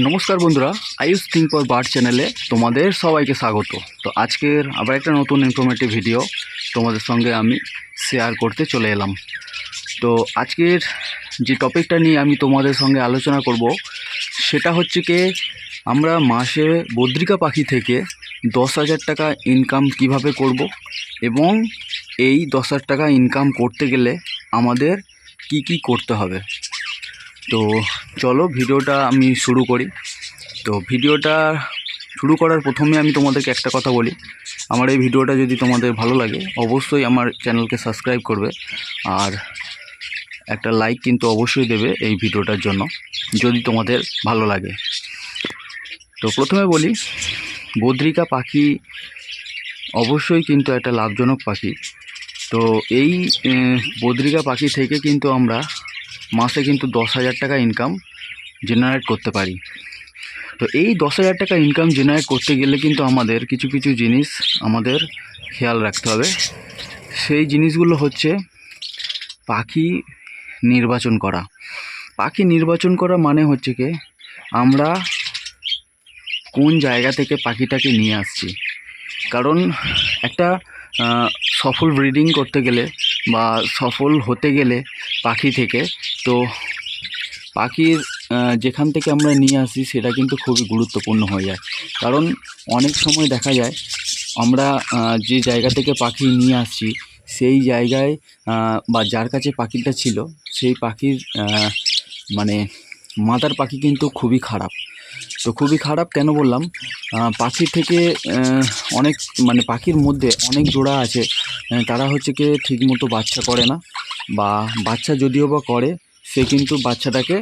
নমস্কার বন্ধুরা Ayush think for bird চ্যানেলে তোমাদের সবাইকে স্বাগত। তো আজকের আবার একটা নতুন ইনফরমেটিভ ভিডিও তোমাদের সঙ্গে আমি শেয়ার করতে চলে এলাম। তো আজকের যে টপিকটা নিয়ে আমি তোমাদের সঙ্গে আলোচনা করব, সেটা হচ্ছে কি, আমরা মাসে বদ্রিকা পাখি থেকে দশ হাজার টাকা ইনকাম কীভাবে করব এবং এই দশ হাজার টাকা ইনকাম করতে গেলে আমাদের কি কি করতে হবে? তো চলো ভিডিওটা আমি শুরু করি। তো ভিডিওটা শুরু করার প্রথমে আমি তোমাদেরকে একটা কথা বলি। আমার এই ভিডিওটা যদি তোমাদের ভালো লাগে, অবশ্যই আমার চ্যানেলকে সাবস্ক্রাইব করবে আর একটা লাইক কিন্তু অবশ্যই দেবে এই ভিডিওটার জন্য, যদি তোমাদের ভালো লাগে। তো প্রথমে বলি, বদ্রিকা পাখি অবশ্যই কিন্তু একটা লাভজনক পাখি। তো এই বদ্রিকা পাখি থেকে কিন্তু আমরা মাসে কিন্তু দশ হাজার টাকা ইনকাম জেনারেট করতে পারি। তো এই দশ হাজার টাকা ইনকাম জেনারেট করতে গেলে কিন্তু আমাদের কিছু কিছু জিনিস আমাদের খেয়াল রাখতে হবে। সেই জিনিসগুলো হচ্ছে পাখি নির্বাচন করা। পাখি নির্বাচন করা মানে হচ্ছে কি, আমরা কোন জায়গা থেকে পাখিটাকে নিয়ে আসছি। কারণ একটা সফল ব্রিডিং করতে গেলে বা সফল হতে গেলে পাখি থেকে তো পাখির যেখান থেকে আমরা নিয়ে আসি সেটা কিন্তু খুবই গুরুত্বপূর্ণ হয়ে যায়। কারণ অনেক সময় দেখা যায় আমরা যে জায়গা থেকে পাখি নিয়ে আসছি সেই জায়গায় বা যার কাছে পাখিটা ছিল সেই পাখির মানে মাদার পাখি কিন্তু খুবই খারাপ। তো খুবই খারাপ কেন বললাম? পাখির থেকে অনেক মানে পাখির মধ্যে অনেক জোড়া আছে তারা হচ্ছে কি ঠিকমতো বাচ্চা করে না বা বাচ্চা যদিও বা করে সে কিন্তু বাচ্চাটাকে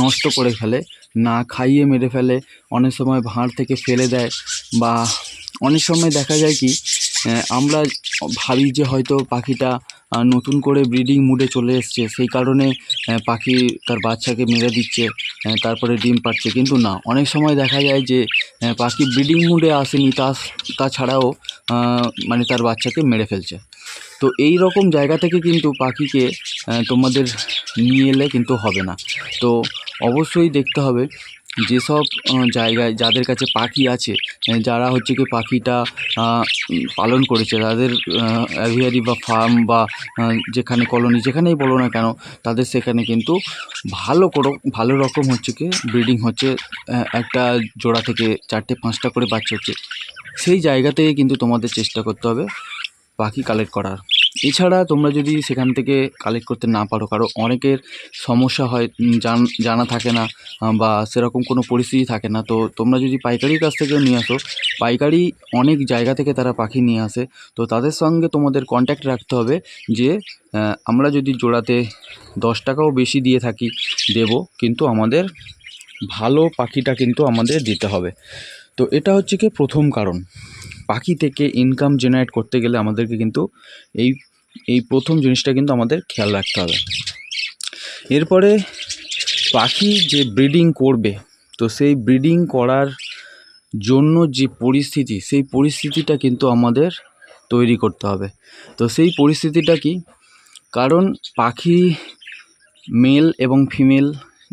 নষ্ট করে ফেলে, না খাইয়ে মেরে ফেলে, অনেক সময় ভাঁড় থেকে ফেলে দেয় বা অনেক সময় দেখা যায় কি আমরা ভাবি যে হয়তো পাখিটা নতুন করে ব্রিডিং মুডে চলে এসছে, সেই কারণে পাখি তার বাচ্চাকে মেরে দিচ্ছে তারপরে ডিম পাচ্ছে কিন্তু না, অনেক সময় দেখা যায় যে পাখি ব্রিডিং মুডে আসেনি, তা, তাছাড়াও মানে তার বাচ্চাকে মেরে ফেলছে। তো এই রকম জায়গা থেকে কিন্তু পাখিকে তোমাদের নিয়ে এলে কিন্তু হবে না। তো অবশ্যই দেখতে হবে যেসব জায়গায় যাদের কাছে পাখি আছে যারা হচ্ছে কি পাখিটা পালন করেছে, তাদের অ্যাভিয়ারি বা ফার্ম বা যেখানে কলোনি যেখানেই বলো না কেন, তাদের সেখানে কিন্তু ভালো করো, ভালো রকম হচ্ছে কি ব্রিডিং হচ্ছে একটা জোড়া থেকে চারটে, পাঁচটা করে বাচ্চা হচ্ছে। সেই জায়গা থেকে কিন্তু তোমাদের চেষ্টা করতে হবে পাখি কালেক্ট করার। এছাড়া তোমরা যদি সেখান থেকে কালেক্ট করতে না পারো কারও অনেকের সমস্যা হয় জান থাকে না বা সেরকম কোনো পরিস্থিতি থাকে না। তো তোমরা যদি পাইকারির কাছ থেকে নিয়ে আসো, পাইকারি অনেক জায়গা থেকে তারা পাখি নিয়ে আসে। তো তাদের সঙ্গে তোমাদের কন্ট্যাক্ট রাখতে হবে যে আমরা যদি জোড়াতে দশ টাকাও বেশি দিয়ে থাকি, দেব, কিন্তু আমাদের ভালো পাখিটা কিন্তু আমাদের দিতে হবে। তো এটা হচ্ছে কি প্রথম কারণ। পাখি থেকে ইনকাম জেনারেট করতে গেলে আমাদেরকে কিন্তু এই এই প্রথম জিনিসটা কিন্তু আমাদের খেয়াল রাখতে হবে। এরপরে পাখি যে ব্রিডিং করবে, তো সেই ব্রিডিং করার জন্য যে পরিস্থিতি, সেই পরিস্থিতিটা কিন্তু আমাদের তৈরি করতে হবে। তো সেই পরিস্থিতিটা কি? কারণ পাখি মেল এবং ফিমেল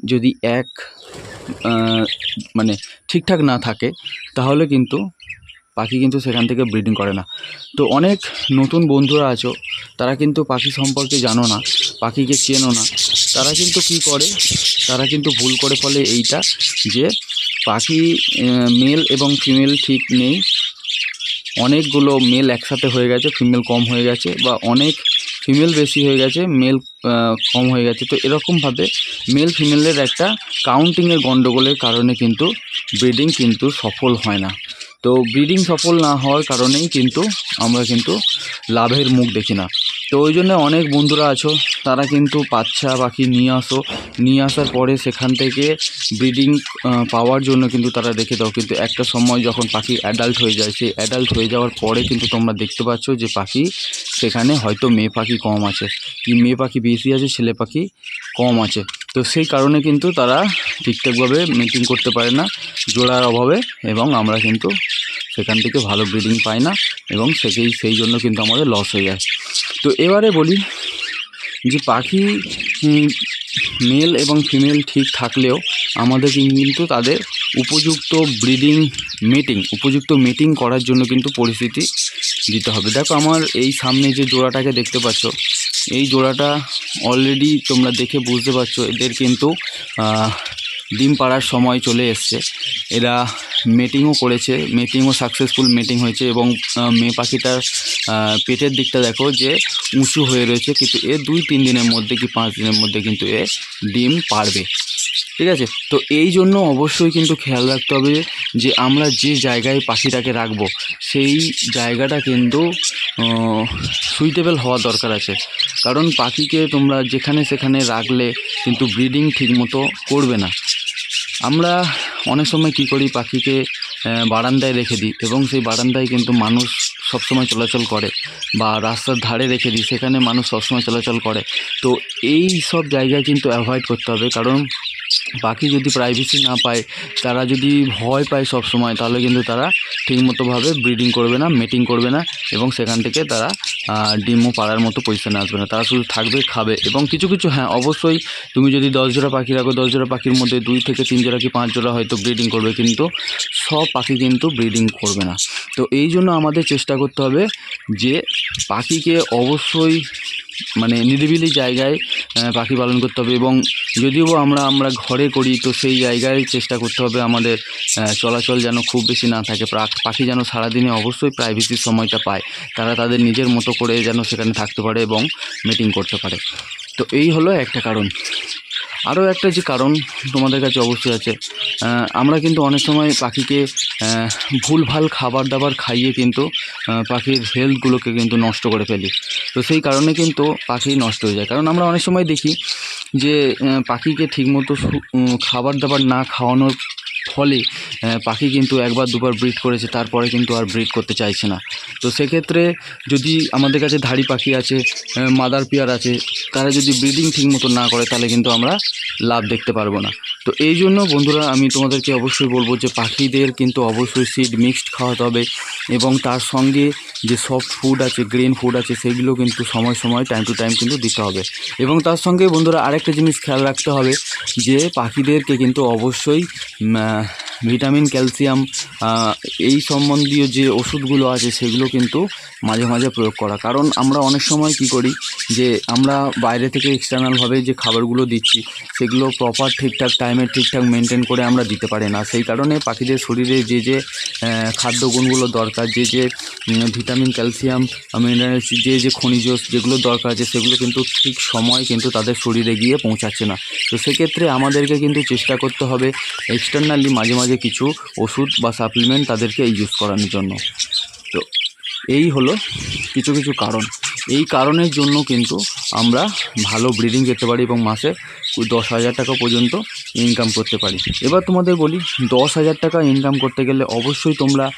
যদি এক মানে ঠিকঠাক না থাকে, তাহলে কিন্তু পাখি কিন্তু সেখান থেকে ব্রিডিং করে না। তো অনেক নতুন বন্ধুরা আছো, তারা কিন্তু পাখি সম্পর্কে জানো না, পাখিকে চেনো না। তারা কিন্তু কি করে, তারা কিন্তু ভুল করে ফলে এইটা যে পাখি মেল এবং ফিমেল ঠিক নেই। অনেকগুলো মেল একসাথে হয়ে গেছে ফিমেল কম হয়ে গেছে বা অনেক ফিমেল বেশি হয়ে গেছে মেল কম হয়ে গেছে। তো এরকমভাবে মেল ফিমেলের একটা কাউন্টিংয়ের গণ্ডগোলের কারণে কিন্তু ব্রিডিং কিন্তু সফল হয় না। তো ব্রিডিং সফল না হওয়ার কারণেই কিন্তু আমরা কিন্তু লাভের মুখ দেখি না। তো ওই জন্য অনেক বন্ধুরা আছো, তারা কিন্তু বাচ্চা পাখি নিয়ে আসো, নিয়ে আসার পরে সেখান থেকে ব্রিডিং পাওয়ার জন্য কিন্তু তারা রেখে দাও। কিন্তু একটা সময় যখন পাখি অ্যাডাল্ট হয়ে যায়, সেই অ্যাডাল্ট হয়ে যাওয়ার পরে কিন্তু তোমরা দেখতে পাচ্ছ যে পাখি সেখানে হয়তো মেয়ে পাখি কম আছে। কি মেয়ে পাখি বেশি আছে, ছেলে পাখি কম আছে। তো সেই কারণে কিন্তু তারা ঠিকঠাকভাবে মিটিং করতে পারে না, জোড়ার অভাবে এবং আমরা কিন্তু সেখান থেকে ভালো ব্রিডিং পাই না এবং সেকেই, সেই জন্য কিন্তু আমাদের লস হয়ে যায়। তো এবারে বলি যে পাখি মেল এবং ফিমেল ঠিক থাকলেও আমাদের কিন্তু তাদের উপযুক্ত ব্রিডিং মিটিং উপযুক্ত মিটিং করার জন্য কিন্তু পরিস্থিতি দিতে হবে। দেখো আমার এই সামনে যে জোড়াটাকে দেখতে পাচ্ছ, এই জোড়াটা অলরেডি তোমরা দেখে বুঝতে পারছ, এদের কিন্তু ডিম পাড়ার সময় চলে এসছে। এরা মেটিংও করেছে মেটিংও সাকসেসফুল মেটিং হয়েছে এবং মেয়ে পাখিটার পেটের দিকটা দেখো যে উঁচু হয়ে রয়েছে, কিন্তু এ দুই তিন দিনের মধ্যে কি পাঁচ দিনের মধ্যে কিন্তু এ ডিম পারবে ঠিক আছে? তো এই জন্য অবশ্যই কিন্তু খেয়াল রাখতে হবে যে আমরা যে জায়গায় পাখিটাকে রাখব, সেই জায়গাটা কিন্তু সুইটেবল হওয়া দরকার আছে। কারণ পাখিকে তোমরা যেখানে সেখানে রাখলে কিন্তু ব্রিডিং ঠিকমতো করবে না। আমরা অনেক সময় কি করি, পাখিকে বারান্দায় রেখে দিই এবং সেই বারান্দায় কিন্তু মানুষ সবসময় চলাচল করে বা রাস্তার ধারে রেখে দিই, সেখানে মানুষ সবসময় চলাচল করে। তো এই সব জায়গায় কিন্তু অ্যাভয়েড করতে হবে কারণ পাখি যদি প্রাইভেসি না পায়, তারা যদি ভয় পায় সব সময় তাহলে কিন্তু তারা ঠিকমতোভাবে ব্রিডিং করবে না মেটিং করবে না এবং সেখান থেকে তারা ডিমও পাড়ার মতো পজিশনে আসবে না। তারা শুধু থাকবে, খাবে এবং কিছু কিছু হ্যাঁ অবশ্যই তুমি যদি দশ জোড়া পাখি রাখো, দশ জোড়া পাখির মধ্যে দুই থেকে তিন জোড়া কি পাঁচ জোড়া হয়তো ব্রিডিং করবে কিন্তু সব পাখি কিন্তু ব্রিডিং করবে না। তো এই জন্য আমাদের চেষ্টা করতে হবে যে পাখিকে অবশ্যই মানে নিরিবিলি জায়গায় পাখি পালন করতে হবে এবং যদিও আমরা আমরা ঘরে করি, তো সেই জায়গায় চেষ্টা করতে হবে আমাদের চলাচল যেন খুব বেশি না থাকে। পাখি যেন সারাদিনে অবশ্যই প্রাইভেসির সময়টা পায়। তারা তাদের নিজের মতো করে যেন সেখানে থাকতে পারে এবং মিটিং করতে পারে। তো এই হলো একটা কারণ। আরও একটা যে কারণ তোমাদের কাছে অবশ্যই আছে আমরা কিন্তু অনেক সময় পাখিকে ভুল ভুলভাল খাবার দাবার খাইয়ে কিন্তু পাখির হেলথগুলোকে কিন্তু নষ্ট করে ফেলি। তো সেই কারণে কিন্তু পাখি নষ্ট হয়ে যায়। কারণ আমরা অনেক সময় দেখি যে পাখিকে ঠিকমতো খাবার দাবার না খাওয়ানোর ফলে পাখি কিন্তু একবার দুবার ব্রিড করেছে, তারপরে কিন্তু আর ব্রিড করতে চাইছে না। তো সেক্ষেত্রে যদি আমাদের কাছে ধাড়ি পাখি আছে মাদার পিয়ার আছে, তারা যদি ব্রিডিং ঠিক মতো না করে, তাহলে কিন্তু আমরা লাভ দেখতে পারব না। তো এই জন্য বন্ধুরা, আমি তোমাদেরকে অবশ্যই বলব যে পাখিদের কিন্তু অবশ্যই সিড মিক্সড খাওয়াতে হবে এবং তার সঙ্গে যে সফট ফুড আছে গ্রেন ফুড আছে, সেগুলো কিন্তু সময় সময় টাইম টু টাইম কিন্তু দিতে হবে। এবং তার সঙ্গে বন্ধুরা আরেকটা জিনিস খেয়াল রাখতে হবে যে পাখিদেরকে কিন্তু অবশ্যই ভিটামিন, ক্যালসিয়াম এই সম্বন্ধীয় যে ওষুধগুলো আছে সেগুলো কিন্তু মাঝে মাঝে প্রয়োগ করা। কারণ আমরা অনেক সময় কি করি যে আমরা বাইরে থেকে এক্সটার্নালভাবে যে খাবারগুলো দিচ্ছি, সেগুলো প্রপার ঠিকঠাক টাইমে ঠিকঠাক মেনটেন করে আমরা দিতে পারি না। সেই কারণে পাখিদের শরীরে যে যে খাদ্য গুণগুলো দরকার, যে যে ভিটামিন, ক্যালসিয়াম মিনারেলস যে যে খনিজ যেগুলো দরকার আছে, সেগুলো কিন্তু ঠিক সময় কিন্তু তাদের শরীরে গিয়ে পৌঁছাচ্ছে না। তো সেক্ষেত্রে আমাদেরকে কিন্তু চেষ্টা করতে হবে এক্সটার্নালি মাঝে মাঝে কিছু ওষুধ বা সাপ্লিমেন্ট তাদেরকে ইউজ করানোর জন্য। তো এই হলো কিছু কিছু কারণ। এই কারণের জন্য কিন্তু আমরা ভালো ব্রিডিং পেতে পারি এবং মাসে দশ হাজার টাকা পর্যন্ত ইনকাম করতে পারি। এবার তোমাদের বলি, দশ হাজার টাকা ইনকাম করতে গেলে অবশ্যই তোমরা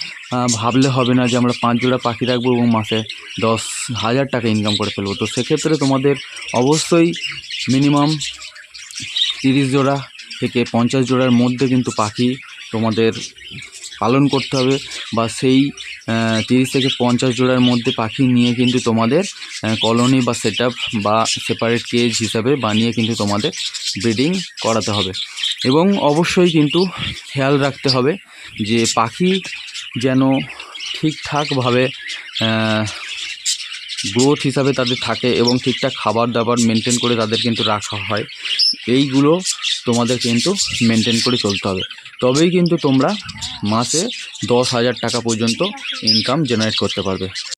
ভাবলে হবে না যে আমরা পাঁচ জোড়া পাখি রাখব এবং মাসে দশ হাজার টাকা ইনকাম করে ফেলব। তো সেক্ষেত্রে তোমাদের অবশ্যই মিনিমাম তিরিশ জোড়া থেকে পঞ্চাশ জোড়ার মধ্যে কিন্তু পাখি তোমাদের পালন করতে হবে বা সেই তিরিশ থেকে পঞ্চাশ জোড়ার মধ্যে পাখি নিয়ে কিন্তু তোমাদের কলোনি বা সেট বা সেপারেট কেজ হিসাবে বানিয়ে কিন্তু তোমাদের ব্রিডিং করাতে হবে। এবং অবশ্যই কিন্তু খেয়াল রাখতে হবে যে পাখি যেন ঠিকঠাকভাবে গ্রোথ হিসাবে তাদের থাকে এবং ঠিকঠাক খাবার দাবার মেনটেন করে তাদের কিন্তু রাখা হয়। এইগুলো তোমাদের কিন্তু মেনটেন করে চলতে হবে। তবেই কিন্তু তোমরা মাসে দশ হাজার টাকা পর্যন্ত ইনকাম জেনারেট করতে পারবে।